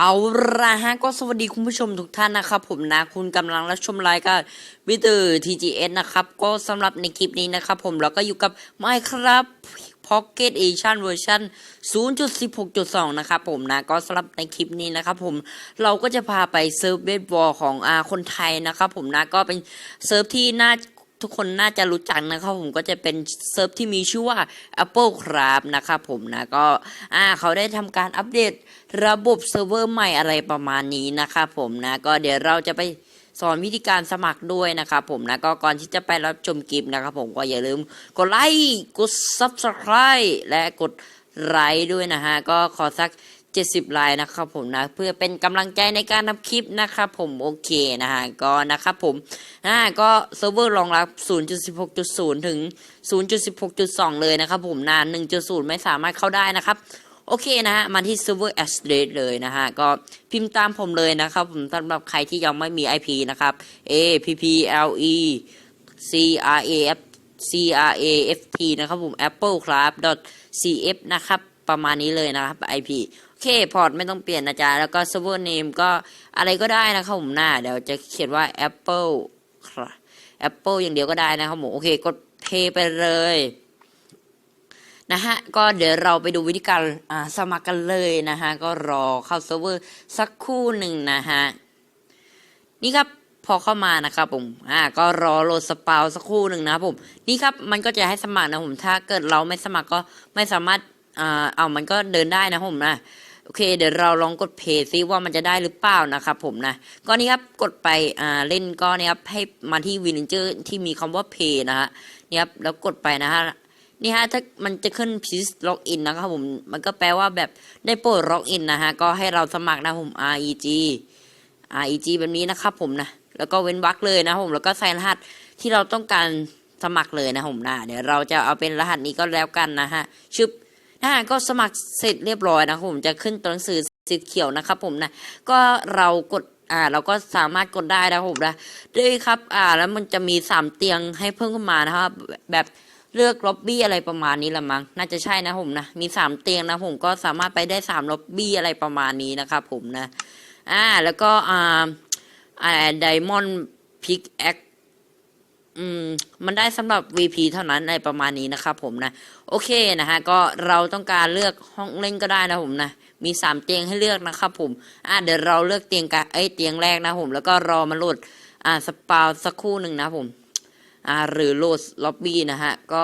เอาละฮะก็สวัสดีคุณผู้ชมทุกท่านนะครับ ผมนะคุณกำลังรับชมรายการวิเตอร์ TGS นะครับ ก็สำหรับในคลิปนี้นะครับ ผมเราก็อยู่กับ Minecraft Pocket Edition เวอร์ชัน0.16.2 นะครับผมนะก็สำหรับในคลิปนี้นะครับผมเราก็จะพาไปเซิร์ฟเบสบอลของอาคนไทยนะครับผมนะก็เป็นเซิร์ฟที่น่า ทุกคนน่าจะรู้จักนะครับผมก็จะเป็นเซิร์ฟที่มีชื่อว่า Apple ครับนะครับผมนะก็อ่าเขาได้ทำการอัปเดตระบบเซิร์ฟเวอร์ใหม่อะไรประมาณนี้นะครับผมนะก็เดี๋ยวเราจะไปสอนวิธีการสมัครด้วยนะครับผมนะก็ก่อนที่จะไปรับชมคลิปนะครับผมก็อย่าลืมกดไลค์กด Subscribe และกดไลค์ด้วยนะฮะก็ขอสัก 70 ไลน์นะครับผมนะเพื่อเป็นกำลังใจในการทำคลิปนะครับผมโอเคนะฮะก็นะครับผมอ่าก็เซิร์ฟเวอร์รองรับ 0.16.0 ถึง 0.16.2 เลยนะครับผมนะ1.0 ไม่สามารถเข้าได้นะครับโอเคนะฮะมาที่ server address เลยนะฮะ ก็พิมพ์ตามผมเลยนะครับ ผมสำหรับใครที่ยังไม่มี IP นะครับ a p p l e c r a f c r a f t นะครับผม apple ครับ cf นะครับ ประมาณนี้เลยนะครับ IP เคพอร์ตไม่ต้องเปลี่ยนนะจ๊ะ แล้วก็ server name ก็อะไรก็ได้นะครับผมหน้า เดี๋ยวจะเขียนว่า apple ครับ apple อย่างเดียวก็ได้นะครับผมโอเคกด pay ไปเลยนะฮะก็เดี๋ยวเราไปดูวิธีการสมัครกันเลยนะฮะก็รอเข้าเซิร์ฟเวอร์สักคู่หนึ่งนะฮะนี่ครับพอเข้ามานะครับผมอ่าก็รอโหลดสปาวสักครู่หนึ่งนะผมนี่ครับมันก็จะให้สมัครนะผมถ้าเกิดเราไม่สมัครก็ไม่สามารถอ่าเอามันก็เดินได้นะผมนะ โอเค เดี๋ยวเราลองกดเพย์ซิว่ามันจะได้หรือเปล่านะครับผมนะก็นี่ครับกดไปอ่าเล่นก็เนี่ครับให้มาที่วินเจอร์ที่มีคำว่าเพย์นะฮะนี่ครับแล้วกดไปนะฮะนี่ฮะถ้ามันจะขึ้น please log in นะครับผมมันก็แปลว่าแบบได้โปรด log in นะฮะก็ให้เราสมัครนะผม reg reg แบบนี้นะครับผมนะแล้วก็เว้นวรรคเลยนะครับผมแล้วก็ใส่รหัสที่เราต้องการสมัครเลยนะผมนะเดี๋ยวเราจะเอาเป็นรหัสนี้ก็แล้วกันนะฮะชึบ นะก็สมัครเสร็จเรียบร้อยนะครับผมจะขึ้นตัวหนังสือสีเขียวนะครับผมนะก็เรากดอ่าเราก็สามารถกดได้นะครับผมนะด้วยครับอ่าแล้วมันจะมีสามเตียงให้เพิ่มขึ้นมานะครับแบบเลือกล็อบบี้อะไรประมาณนี้ละมั้งน่าจะใช่นะผมนะมีสามเตียงนะผมก็สามารถไปได้สามล็อบบี้อะไรประมาณนี้นะครับผมนะอ่าแล้วก็อ่าอ่าไดมอนด์พิกแอค อืมมันได้สำหรับ VP เท่านั้นอะไรประมาณนี้นะครับผมนะ โอเคนะฮะก็เราต้องการเลือกห้องเล่นก็ได้นะผมนะมีสามเตียงให้เลือกนะครับผมอ่าเดี๋ยวเราเลือกเตียงกะเอ้ยเตียงแรกนะผม แล้วก็รอมาโหลดอ่าสปาวสักครู่หนึ่งนะผมอ่าหรือโหลดล็อบบี้นะฮะก็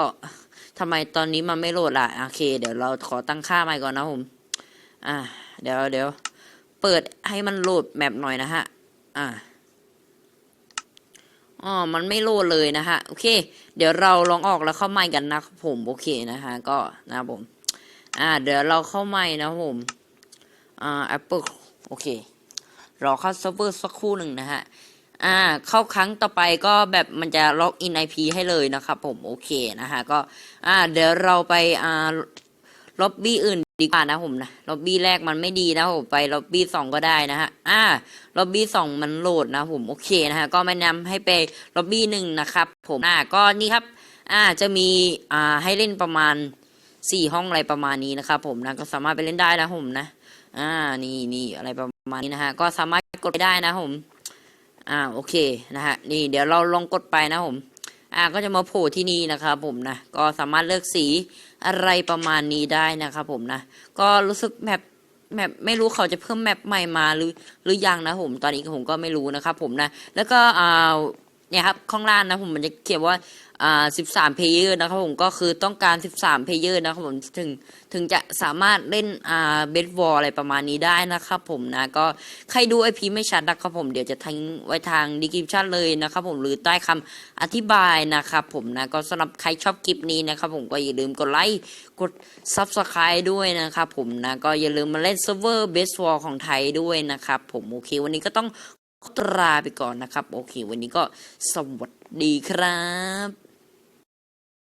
ทำไมตอนนี้มันไม่โหลดล่ะโอเค เดี๋ยวเราขอตั้งค่าใหม่ก่อนนะผมอ่าเดี๋ยวเดี๋ยวเปิดให้มันโหลดแมปหน่อยนะฮะอ่า อ๋อมันไม่โหลดเลยนะฮะโอเค เดี๋ยวเราลองออกแล้วเข้าใหม่กันนะครับผมโอเคนะฮะก็นะครับผม อ่า เดี๋ยวเราเข้าใหม่นะครับผมอ่า Apple โอเครอเข้าเซิร์ฟเวอร์สักครู่หนึ่งนะฮะอ่าเข้าครั้งต่อไปก็แบบมันจะล็อกอิน IP ให้เลยนะครับผมโอเคนะฮะก็อ่าเดี๋ยวเราไปอ่าล็อบบี้อื่น ดีกว่านะผมนะล็อบบี้แรกมันไม่ดีนะผมไปล็อบบี้สองก็ได้นะฮะอ่าล็อบบี้สองมันโหลดนะผมโอเคนะฮะก็แนะนำให้ไปล็อบบี้หนึ่งนะครับ ผมอ่าก็นี่ครับอ่าจะมีอ่าให้เล่นประมาณสี่ห้องอะไรประมาณนี้นะครับผมนะก็สามารถไปเล่นได้นะผมนะอ่านี่นี่อะไรประมาณนี้นะฮะก็สามารถกดไปได้นะผมอ่าโอเคนะฮะนี่เดี๋ยวเราลองกดไปนะผม อ่าก็จะมาโผล่ที่นี่นะครับผมนะก็สามารถเลือกสีอะไรประมาณนี้ได้นะครับผมนะก็รู้สึกแมปแมปไม่รู้เขาจะเพิ่มแมปใหม่มาหรือหรือยังนะผมตอนนี้ผมก็ไม่รู้นะครับผมนะแล้วก็อ่า เนี่ยครับข้างล่างนะผมมันจะเขียนว่าอ่าสิบสามเพลเยอร์นะครับผมก็คือต้องการสิบสามเพลเยอร์นะครับผมถึงถึงจะสามารถเล่นอ่าเบสบอลอะไรประมาณนี้ได้นะครับผมนะก็ใครดูไอพีไม่ชัดนะครับผมเดี๋ยวจะทิ้งไว้ทางดีคริปชันเลยนะครับผมหรือใต้คำอธิบายนะครับผมนะก็สำหรับใครชอบคลิปนี้นะครับผมก็อย่าลืมกดไลค์กด Subscribe ด้วยนะครับผมนะก็อย่าลืมมาเล่นเซิร์ฟเวอร์เบสบอลของไทยด้วยนะครับผมโอเควันนี้ก็ต้อง ตราไปก่อนนะครับ โอเค วันนี้ก็สวัสดีครับ